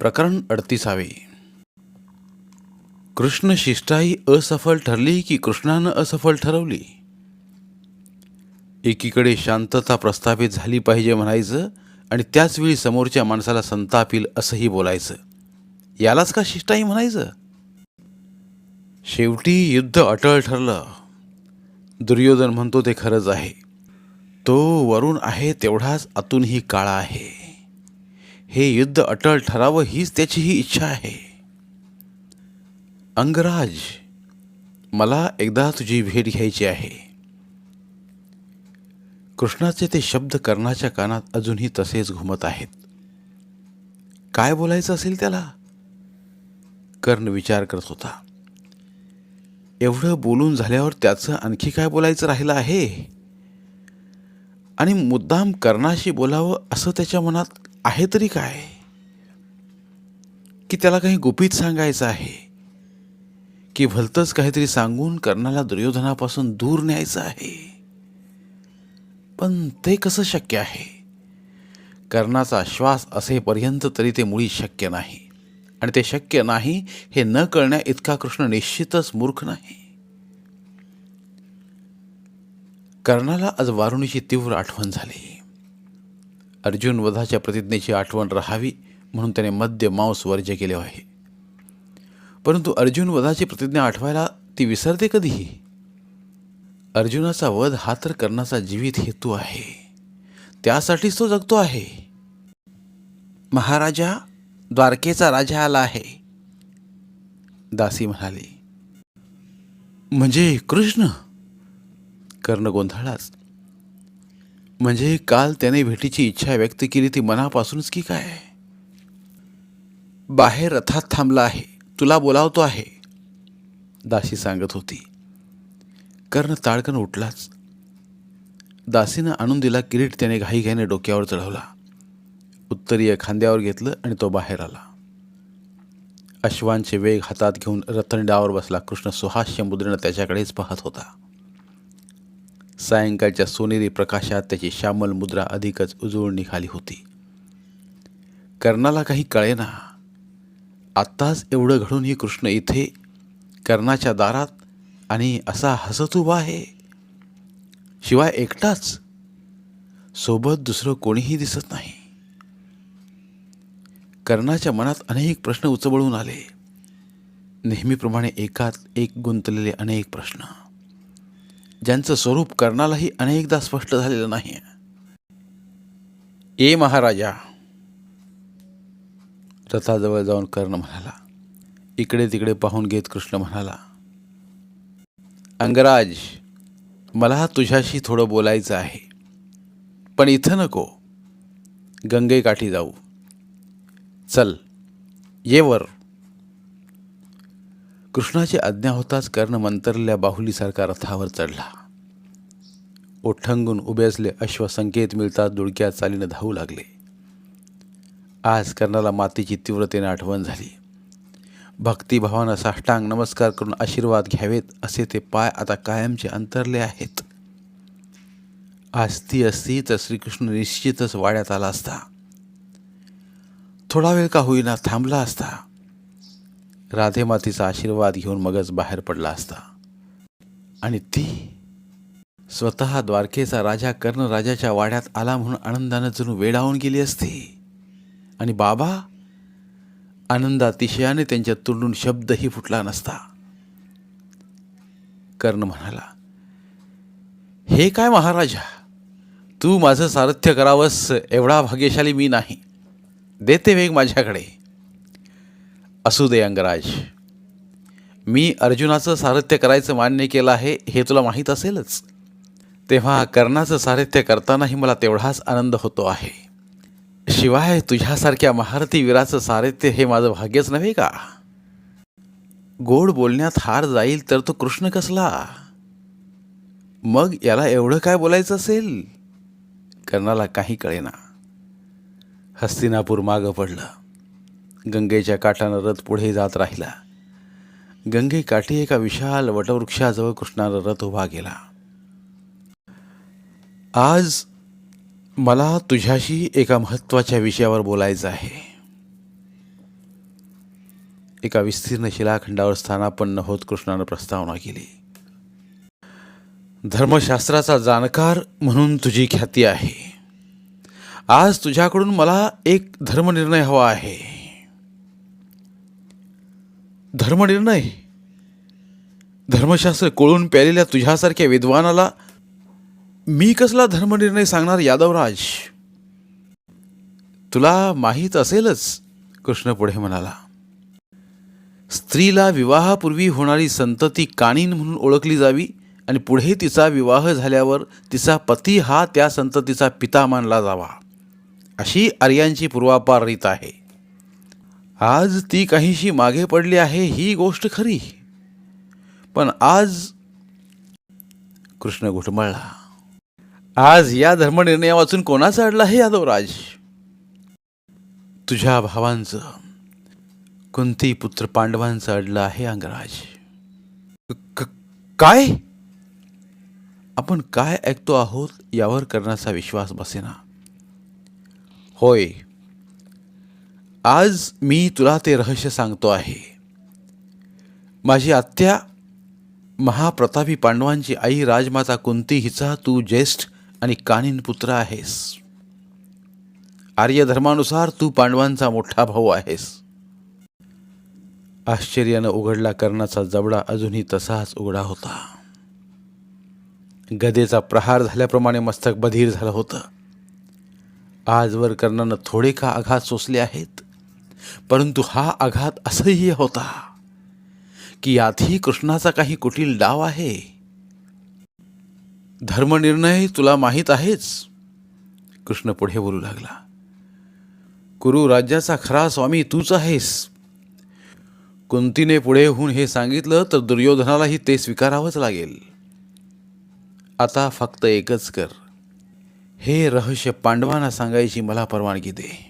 प्रकरण अडतीसावे. कृष्ण शिष्टाई असफल ठरली की कृष्णानं असफल ठरवली? एकीकडे शांतता प्रस्थापित झाली पाहिजे म्हणायचं आणि त्याच वेळी समोरच्या माणसाला संताप येईल असंही बोलायचं. यालाच का शिष्टाई म्हणायचं? शेवटी युद्ध अटळ ठरलं. दुर्योधन म्हणतो ते खरंच आहे. तो वरून आहे तेवढाच आतूनही काळा आहे. हे युद्ध अटळ ठरावं हीच त्याची ही इच्छा आहे. अंगराज मला एकदा तुझी भेट घ्यायची आहे. कृष्णाचे ते शब्द कर्णाच्या कानात अजूनही तसेच घुमत आहेत. काय बोलायचं असेल त्याला? कर्ण विचार करत होता. एवढं बोलून झाल्यावर त्याचं आणखी काय बोलायचं राहिलं आहे? आणि मुद्दाम कर्णाशी बोलावं असं त्याच्या मनात आहे तरी काय? की त्याला काही गुपित सांगायचं आहे? की भलतंच काहीतरी सांगून कर्णाला दुर्योधनापासून दूर न्यायचं आहे? पण ते कसं शक्य आहे? कर्णाचा श्वास असेपर्यंत तरी ते मुळी शक्य नाही. आणि ते शक्य नाही हे न कळण्या इतका कृष्ण निश्चितच मूर्ख नाही. कर्णाला आज वारुणीची तीव्र आठवण झाली. अर्जुन वधाच्या प्रतिज्ञेची आठवण राहावी म्हणून त्याने मद्य मांस वर्ज्य केले आहे. परंतु अर्जुन वधाची प्रतिज्ञा आठवायला ती विसरते कधीही? अर्जुनाचा वध हा तर कर्णाचा जीवित हेतू आहे. त्यासाठीच तो जगतो आहे. महाराजा द्वारकेचा राजा आला आहे. दासी म्हणाली म्हणजे कृष्ण? कर्ण गोंधळाच म्हणजे काल त्याने भेटीची इच्छा व्यक्त केली ती मनापासूनच की काय? बाहेर रथात थांबला आहे तुला बोलावतो आहे दासी सांगत होती. कर्ण ताडकन उठलाच. दासीनं आणून दिला किरीट त्याने घाईघाईने डोक्यावर चढवला. उत्तरीय खांद्यावर घेतलं आणि तो बाहेर आला. अश्वांचे वेग हातात घेऊन रथनडावर बसला कृष्ण सुहास्य मुद्रेनं त्याच्याकडेच पाहत होता. सायंकाळच्या सोनेरी प्रकाशात त्याची श्यामल मुद्रा अधिकच उजळून निघाली होती. कर्णाला काही कळेना. आत्ताच एवढं घडून ही कृष्ण इथे कर्णाच्या दारात आणि असा हसत उभा आहे. शिवाय एकटाच. सोबत दुसरं कोणीही दिसत नाही. कर्णाच्या मनात अनेक प्रश्न उचबळून आले. नेहमीप्रमाणे एकात एक गुंतलेले अनेक प्रश्न. ज्यांचं स्वरूप कर्णालाही अनेकदा स्पष्ट झालेलं नाही ए महाराजा रथाजवळ जाऊन कर्ण म्हणाला इकडे तिकडे पाहून घेत कृष्ण म्हणाला अंगराज मला तुझ्याशी थोडं बोलायचं आहे पण इथं नको. गंगेकाठी जाऊ. चल ये वर. कृष्णाची आज्ञा होताच कर्ण मंतरल्या बाहुलीसारखा रथावर चढला. ओठंगून उभे असले अश्व संकेत मिळतात दुडक्या चालीनं धावू लागले. आज कर्णाला मातीची तीव्रतेने आठवण झाली. भक्तिभावानं साष्टांग नमस्कार करून आशीर्वाद घ्यावेत असे ते पाय आता कायमचे अंतरले आहेत. आज ती असती तर श्रीकृष्ण निश्चितच वाड्यात आला असता. थोडा वेळ का होईना थांबला असता. राधेमातीचा आशीर्वाद घेऊन मगच बाहेर पडला असता. आणि ती स्वतः द्वारकेचा राजा कर्ण राजाच्या वाड्यात आला म्हणून आनंदानं जणू वेडावून गेली असती. आणि बाबा आनंदातिशयाने त्यांच्या तोंडून शब्दही फुटला नसता. कर्ण म्हणाला हे काय महाराजा? तू माझं सारथ्य करावंस एवढा भाग्यशाली मी नाही. देते वेग माझ्याकडे. असू दे अंगराज. मी अर्जुनाचं सारथ्य करायचं मान्य केलं आहे हे तुला माहीत असेलच. तेव्हा कर्णाचं सारथ्य करतानाही मला तेवढाच आनंद होतो आहे. शिवाय तुझ्यासारख्या महारथी वीराचं सारथ्य हे माझं भाग्यच नव्हे का? गोड बोलण्यात हार जाईल तर तो कृष्ण कसला? मग याला एवढं काय बोलायचं असेल? कर्णाला काही कळेना. हस्तिनापूर मागं पडलं. गंगेच्या काठानं रथ पुढे जात राहिला. गंगे काठी एका विशाल वटवृक्षाजवळ कृष्णानं रथ उभा केला. आज मला तुझ्याशी एका महत्त्वाच्या विषयावर बोलायचं आहे. एका विस्तीर्ण शिलाखंडावर स्थानापन्न होत कृष्णानं प्रस्तावना केली. धर्मशास्त्राचा जाणकार म्हणून तुझी ख्याती आहे. आज तुझ्याकडून मला एक धर्मनिर्णय हवा आहे. धर्मनिर्णय. धर्मशास्त्र कोळून प्यालेल्या तुझ्यासारख्या विद्वानाला मी कसला धर्मनिर्णय सांगणार यादवराज? तुला माहीत असेलच कृष्ण पुढे म्हणाला. स्त्रीला विवाहापूर्वी होणारी संतती कानीन म्हणून ओळखली जावी आणि पुढे तिचा विवाह झाल्यावर तिचा पती हा त्या संततीचा पिता मानला जावा. अशी आर्यांची पूर्वापार रीत आहे. आज ती काहीशी मागे पडली आहे ही गोष्ट खरी. पण आज कृष्ण घुटमळला. आज या धर्मनिर्णया वाचून कोणाचा अडला हे यादवराज तुझ्या भावांचं कुंती पुत्र पांडवांचं अडलं आहे अंगराज? काय? आपण काय ऐकतो आहोत यावर करण्याचा विश्वास बसेना. होय आज मी तुला ते रहस्य सांगतो आहे. माझी आत्या महाप्रतापी पांडवांची आई राजमाता कुंती हिचा तू ज्येष्ठ आणि कानिन पुत्र आहेस. आर्य धर्मानुसार तू पांडवांचा मोठा भाऊ आहेस. आश्चर्यानं उघडला कर्णाचा जबडा अजूनही तसाच उघडा होता. गदेचा प्रहार झाल्याप्रमाणे मस्तक बधीर झालं होतं. आजवर कर्णानं थोडे का आघात सोसले आहेत? परंतु हा आघात असह्य होता की यातही कृष्णाचा काही कुटील डाव आहे. धर्मनिर्णय तुला माहीत आहेच? कृष्ण पुढे बोलू लागला. कुरु राज्याचा खरा स्वामी तूच आहेस. कुंतीने पुढे होऊन हे सांगितलं तर दुर्योधनालाही ते स्वीकारावंच लागेल. आता फक्त एकच कर. हे रहस्य पांडवांना सांगायची मला परवानगी दे.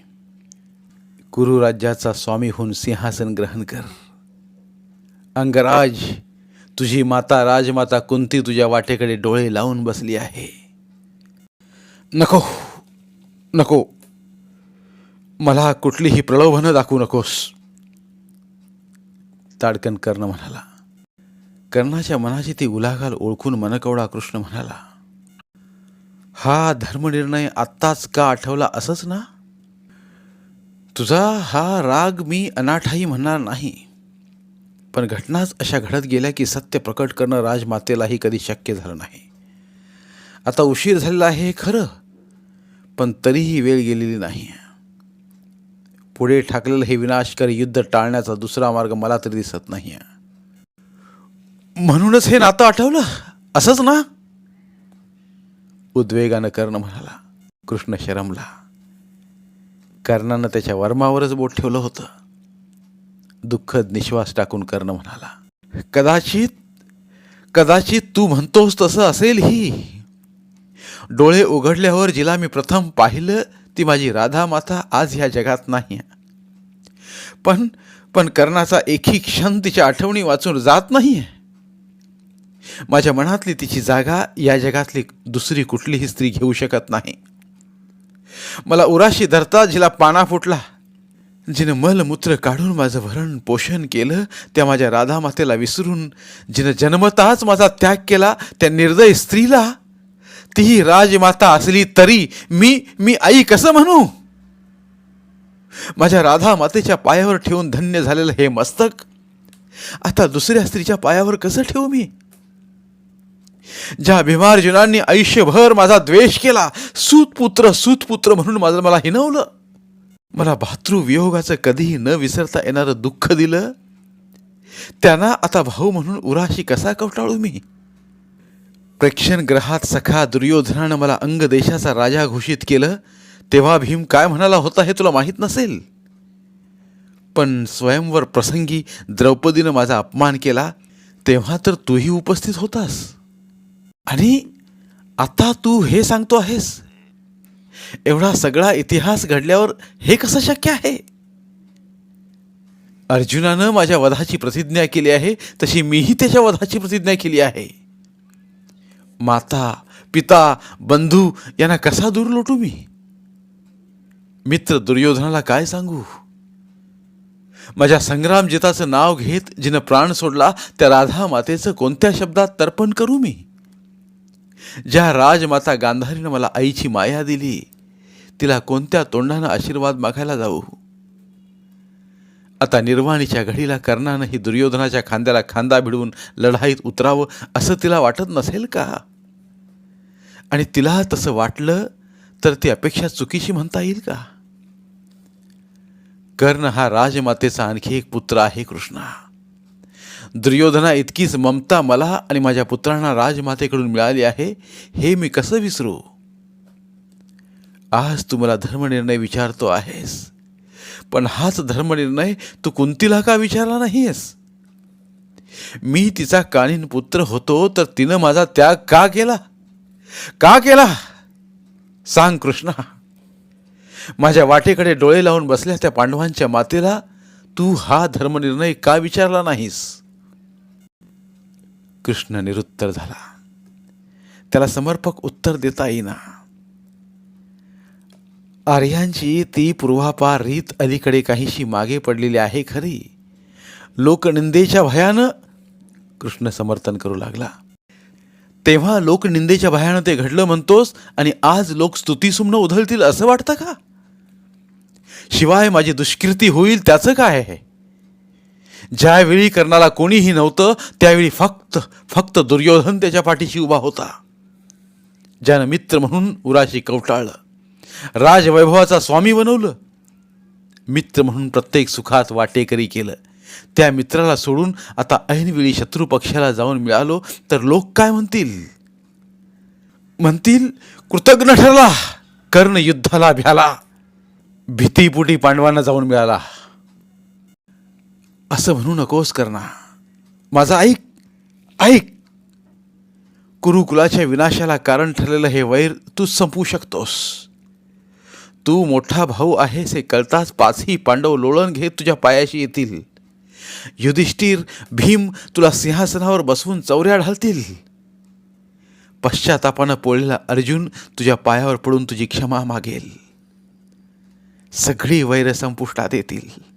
कुरु राज्याचा स्वामी होऊन सिंहासन ग्रहण कर. अंगराज तुझी माता राजमाता कुंती तुझ्या वाटेकडे डोळे लावून बसली आहे. नको नको. मला कुठलीही प्रलोभनं दाखवू नकोस. ताडकन कर्ण म्हणाला. कर्णाच्या मनाची ती उलाघाल ओळखून मनकवडा कृष्ण म्हणाला हा धर्मनिर्णय आत्ताच का आठवला असंच ना? तुझा हा राग मी अनाठाई म्हणणार नाही. पण घटनाच अशा घडत गेल्या की सत्य प्रकट करणं राजमातेलाही कधी शक्य झालं नाही. आता उशीर झालेला आहे हे खरं पण तरीही वेळ गेलेली नाही. पुढे ठाकलेलं हे विनाशकारी युद्ध टाळण्याचा दुसरा मार्ग मला तरी दिसत नाही. म्हणूनच हे नातं आठवलं? असंच ना? उद्वेगानं कर्ण म्हणाला कृष्ण शरमला. कर्णानं त्याच्या वर्मावरच बोट ठेवलं होतं. दुःखद निश्वास टाकून कर्ण म्हणाला कदाचित कदाचित तू म्हणतोस तसं असेल ही. डोळे उघडल्यावर जिला मी प्रथम पाहिलं ती माझी राधा माता आज ह्या जगात नाही पण पण कर्णाचा एकही क्षण तिच्या आठवणी वाचून जात नाही माझ्या मनातली तिची जागा या जगातली दुसरी कुठलीही स्त्री घेऊ शकत नाही. मला उराशी धरता जिला पाना फुटला. जिनं मलमूत्र काढून माझं भरण पोषण केलं त्या माझ्या राधामातेला विसरून. जिनं जन्मताच माझा त्याग केला त्या निर्दय स्त्रीला. तीही राजमाता असली तरी मी मी आई कसं म्हणू? माझ्या राधा मातेच्या पायावर ठेवून धन्य झालेलं हे मस्तक. आता दुसऱ्या स्त्रीच्या पायावर कसं ठेवू मी? ज्या भीमार्जुनांनी आयुष्यभर माझा द्वेष केला सूतपुत्र सूतपुत्र म्हणून माझं मला हिनवलं. मला भातृवियोगाचं कधीही न विसरता येणारं दुःख दिलं. त्यांना आता भाऊ म्हणून उराशी कसा कवटाळू मी? प्रेक्षण ग्रहात सखा दुर्योधनानं मला अंग देशाचा राजा घोषित केलं. तेव्हा भीम काय म्हणाला होता हे तुला माहीत नसेल? पण स्वयंवर प्रसंगी द्रौपदीनं माझा अपमान केला. तेव्हा तर तूही उपस्थित होतास. आणि आता तू हे सांगतो आहेस. एवढा सगळा इतिहास घडल्यावर हे कसं शक्य आहे? अर्जुनानं माझ्या वधाची प्रतिज्ञा केली आहे तशी मीही त्याच्या वधाची प्रतिज्ञा केली आहे. माता पिता बंधू यांना कसा दूर लोटू मी? मित्र दुर्योधनाला काय सांगू? माझ्या संग्रामजिताचं नाव घेत जिनं प्राण सोडला त्या राधा मातेचं कोणत्या शब्दात तर्पण करू मी? ज्या राजमाता गांधारीनं मला आईची माया दिली तिला कोणत्या तोंडानं आशीर्वाद मागायला जाऊ? आता निर्वाणीच्या घडीला कर्णानं ही दुर्योधनाच्या खांद्याला खांदा भिडवून लढाईत उतरावं असं तिला वाटत नसेल का? आणि तिला तसं वाटलं तर ती अपेक्षा चुकीची म्हणता येईल का? कर्ण हा राजमातेचा आणखी एक पुत्र आहे कृष्णा. दुर्योधना इतकीच ममता मला आणि माझ्या पुत्रांना राजमातेकडून मिळाली आहे हे मी कसं विसरू? आज तू मला धर्मनिर्णय विचारतो आहेस पण हाच धर्मनिर्णय तू कुंतीला का विचारला नाहीस मी तिचा कानीन पुत्र होतो तर तिनं माझा त्याग का केला? का केला? सांग कृष्णा. माझ्या वाटेकडे डोळे लावून बसल्या त्या पांडवांच्या मातेला तू हा धर्मनिर्णय का विचारला नाहीस? कृष्ण निरुत्तर झाला. त्याला समर्पक उत्तर देता येईना. आर्यांची ती पूर्वापार रीत अलीकडे काहीशी मागे पडलेली आहे खरी. लोकनिंदेच्या भयानं कृष्ण समर्थन करू लागला. तेव्हा लोकनिंदेच्या भयानं ते घडलं म्हणतोस आणि आज लोक स्तुतीसुमनं उधळतील असं वाटतं का? शिवाय माझी दुष्कृती होईल त्याचं काय आहे? ज्यावेळी कर्णाला कोणीही नव्हतं त्यावेळी फक्त फक्त दुर्योधन त्याच्या पाठीशी उभा होता. ज्यानं मित्र म्हणून उराशी कवटाळलं. राजवैभवाचा स्वामी बनवलं. मित्र म्हणून प्रत्येक सुखात वाटेकरी केलं. त्या मित्राला सोडून आता ऐनवेळी शत्रू पक्षाला जाऊन मिळालो तर लोक काय म्हणतील? म्हणतील कृतज्ञ ठरला कर्ण युद्धाला भ्याला. भीतीपुटी पांडवांना जाऊन मिळाला. असं म्हणू नकोस करणा. माझा ऐक ऐक. कुरुकुलाच्या विनाशाला कारण ठरलेलं हे वैर तू संपवू शकतोस. तू मोठा भाऊ आहेस हे कळताच पाचही पांडव लोळण घेत तुझ्या पायाशी येतील. युधिष्ठिर भीम तुला सिंहासनावर बसवून चौऱ्या ढालतील. पश्चातापानं पोळलेला अर्जुन तुझ्या पायावर पडून तुझी क्षमा मागेल. सगळी वैर संपुष्टात येतील.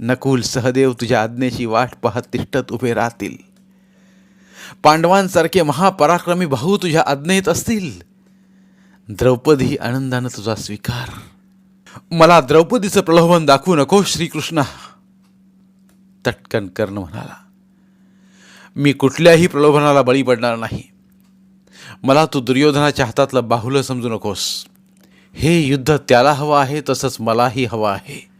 नकुल सहदेव तुझ्या आज्ञेची वाट पाहत तिष्ठत उभे राहतील. पांडवांसारखे महापराक्रमी भाऊ तुझ्या आज्ञेत असतील. द्रौपदी आनंदानं तुझा स्वीकार. मला द्रौपदीचं प्रलोभन दाखवू नको श्रीकृष्णा. तटकन कर्ण म्हणाला मी कुठल्याही प्रलोभनाला बळी पडणार नाही. मला तू दुर्योधनाच्या हातातलं बाहुलं समजू नकोस. हे युद्ध त्याला हवं आहे तसंच मलाही हवं आहे.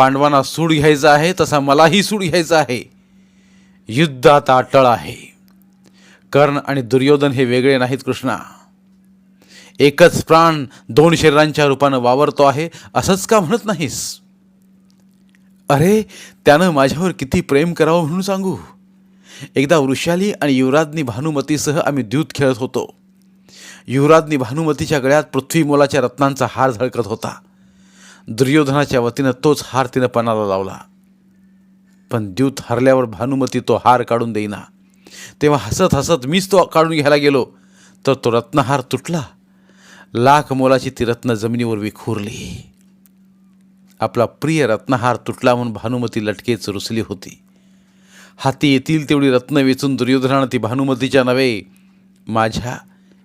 पांडवांना सूड घ्यायचा आहे तसा मलाही सूड घ्यायचा आहे. युद्ध आता अटळ आहे. कर्ण आणि दुर्योधन हे वेगळे नाहीत कृष्णा. एकच प्राण दोन शरीरांच्या रूपानं वावरतो आहे असंच का म्हणत नाहीस? अरे त्यानं माझ्यावर किती प्रेम करावं म्हणून सांगू? एकदा वृषाली आणि युवराजनी भानुमतीसह आम्ही द्यूत खेळत होतो. युवराजनी भानुमतीच्या गळ्यात पृथ्वी मोलाच्या रत्नांचा हार झळकत होता. दुर्योधनाच्या वतीनं तोच हार तिनं पणाला लावला. पण द्यूत हरल्यावर भानुमती तो हार काढून देईना. तेव्हा हसत हसत मीच तो काढून घ्यायला गेलो तर तो रत्नहार तुटला. लाख मोलाची ती रत्न जमिनीवर विखुरली. आपला प्रिय रत्नहार तुटला म्हणून भानुमती लटकेच रुसली होती. हाती येतील तेवढी रत्न वेचून दुर्योधनानं ती भानुमतीच्या नव्हे माझ्या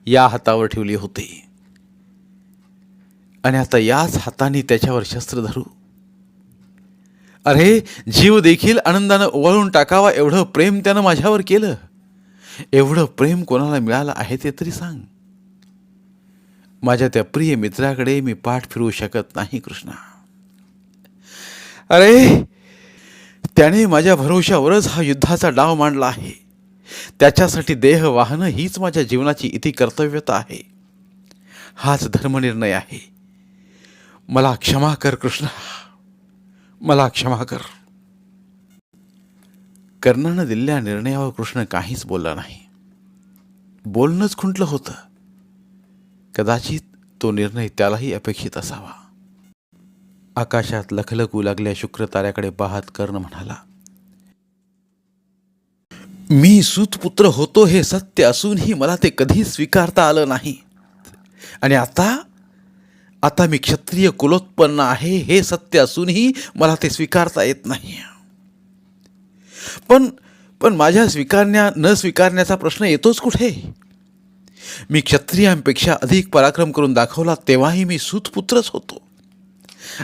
या हातावर ठेवली होती. आणि आता याच हाताने त्याच्यावर शस्त्र धरू. अरे जीव देखील आनंदानं ओवाळून टाकावा एवढं प्रेम त्यानं माझ्यावर केलं. एवढं प्रेम कोणाला मिळालं आहे ते तरी सांग. माझ्या त्या प्रिय मित्राकडे मी पाठ फिरवू शकत नाही कृष्णा. अरे त्याने माझ्या भरोशावरच हा युद्धाचा डाव मांडला आहे. त्याच्यासाठी देह वाहनं हीच माझ्या जीवनाची इति कर्तव्यता आहे. हाच धर्मनिर्णय आहे. मला क्षमा कर कृष्णा. मला क्षमा कर. कर्णानं दिलेल्या निर्णयावर कृष्ण काहीच बोलला नाही. बोलणंच खुंटलं होतं. कदाचित तो निर्णय त्यालाही अपेक्षित असावा. आकाशात लखलखू लागल्या शुक्र ताऱ्याकडे पाहत कर्ण म्हणाला मी सुतपुत्र होतो हे सत्य असूनही मला ते कधी स्वीकारता आलं नाही. आणि आता आता मी क्षत्रिय कुलोत्पन्न आहे हे सत्य असूनही मला ते स्वीकारता येत नाही. पण पण माझ्या स्वीकारण्या न स्वीकारण्याचा प्रश्न येतोच कुठे? मी क्षत्रियांपेक्षा अधिक पराक्रम करून दाखवला तेव्हाही मी सूतपुत्रच होतो.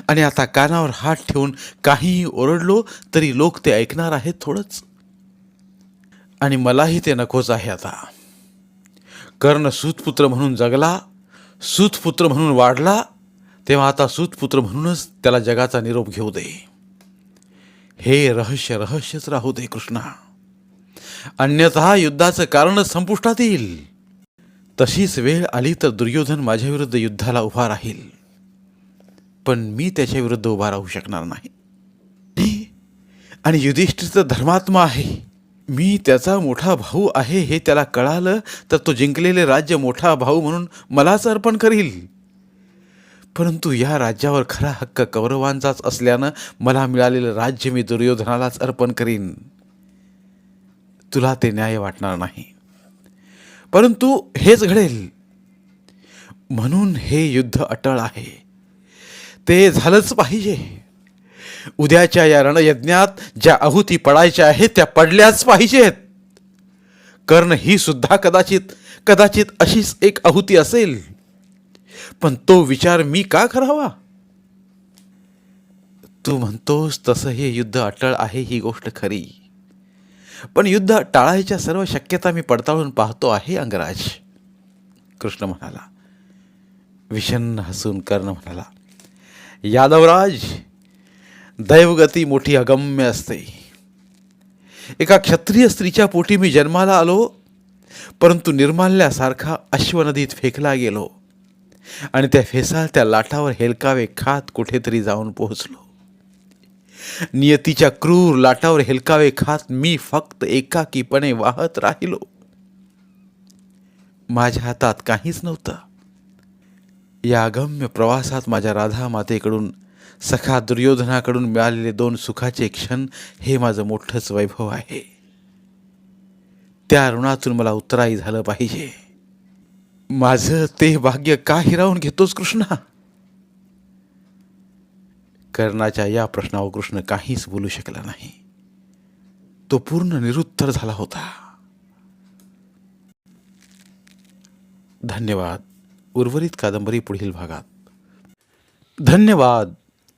आणि आता कानावर हात ठेवून काहीही ओरडलो तरी लोक ते ऐकणार आहेत थोडंच. आणि मलाही ते नकोच आहे आता. कर्ण सुतपुत्र म्हणून जगला सूतपुत्र म्हणून वाढला तेव्हा आता सूतपुत्र म्हणूनच त्याला जगाचा निरोप घेऊ दे. हे रहस्य रहस्यच राहू दे कृष्णा. अन्यथा युद्धाचं कारणच संपुष्टात येईल. तशीच वेळ आली तर दुर्योधन माझ्या विरुद्ध युद्धाला उभा राहील. पण मी त्याच्या विरुद्ध उभा राहू शकणार नाही. आणि युधिष्ठिर तर धर्मात्मा आहे. मी त्याचा मोठा भाऊ आहे हे त्याला कळालं तर तो जिंकलेले राज्य मोठा भाऊ म्हणून मलाच अर्पण करील. परंतु या राज्यावर खरा हक्क कौरवांचाच असल्यानं मला मिळालेलं राज्य मी दुर्योधनालाच अर्पण करीन. तुला ते न्याय वाटणार नाही. परंतु हेच घडेल. म्हणून हे युद्ध अटळ आहे. ते झालंच पाहिजे. उद्याच्या या रणयज्ञात ज्या आहुती पडायच्या आहेत त्या पडल्याच पाहिजेत. कर्ण ही सुद्धा कदाचित कदाचित अशीच एक आहुती असेल. पण तो विचार मी का करावा? तू म्हणतोस तसं हे युद्ध अटळ आहे ही गोष्ट खरी. पण युद्ध टाळायच्या सर्व शक्यता मी पडताळून पाहतो आहे अंगराज. कृष्ण म्हणाला. विषन्न हसून कर्ण म्हणाला यादवराज दैवगती मोठी अगम्य असते. एका क्षत्रिय स्त्रीच्या पोटी मी जन्माला आलो परंतु निर्माल्यासारखा अश्वनदीत फेकला गेलो आणि त्या फेसाळत्या लाटावर हेलकावे खात कुठेतरी जाऊन पोहोचलो. नियतीच्या क्रूर लाटावर हेलकावे खात मी फक्त एकाकीपणे वाहत राहिलो. माझ्या हातात काहीच नव्हतं. या अगम्य प्रवासात माझ्या राधा मातेकडून सखा दुर्योधनाकडून मिळालेले दोन सुखाचे क्षण हे माझं मोठंच वैभव आहे. त्या ऋणातून मला उत्तराई झालं पाहिजे. माझं ते भाग्य का हिरावून घेतोस कृष्णा? कर्णाच्या या प्रश्नावर कृष्ण काहीच बोलू शकला नाही. तो पूर्ण निरुत्तर झाला होता. धन्यवाद. उर्वरित कादंबरी पुढील भागात. धन्यवाद.